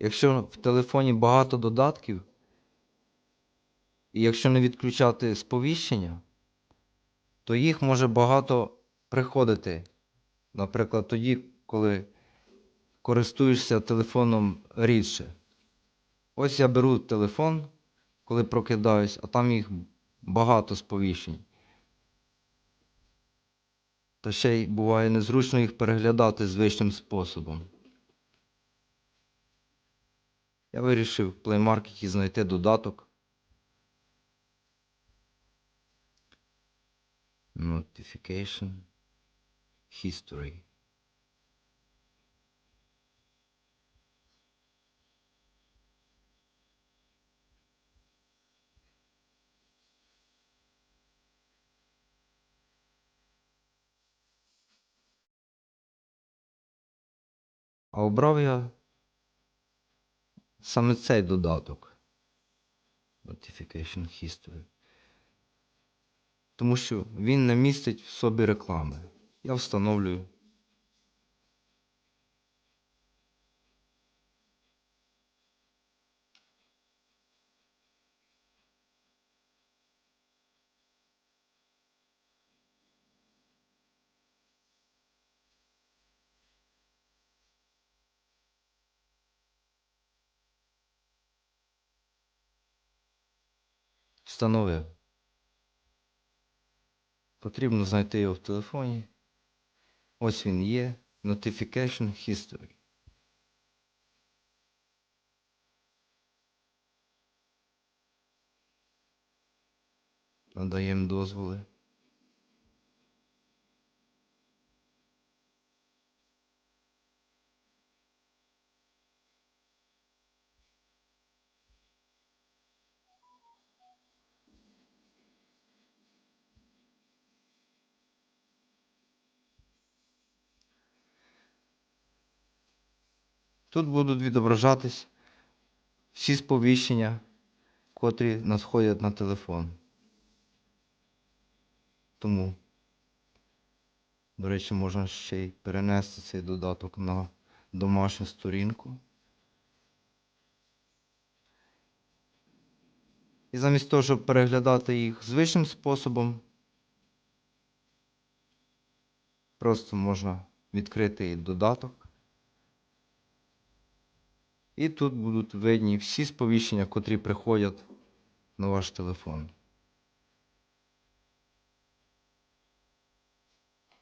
Якщо в телефоні багато додатків, і якщо не відключати сповіщення, то їх може багато приходити. Наприклад, тоді, коли користуєшся телефоном рідше. Ось я беру телефон, коли прокидаюсь, а там їх багато сповіщень. Та ще й буває незручно їх переглядати звичним способом. Я вирішив в Play Market знайти додаток. Notification History. А обрав я саме цей додаток. Notification History. Тому що він не містить в собі реклами. Я встановлюю. Встановив. Потрібно знайти його в телефоні. Ось він є. Notification History. Надаємо дозволи. Тут будуть відображатись всі сповіщення, котрі надходять на телефон. Тому, до речі, можна ще й перенести цей додаток на домашню сторінку. І замість того, щоб переглядати їх звичним способом, просто можна відкрити додаток. І тут будуть видні всі сповіщення, котрі приходять на ваш телефон.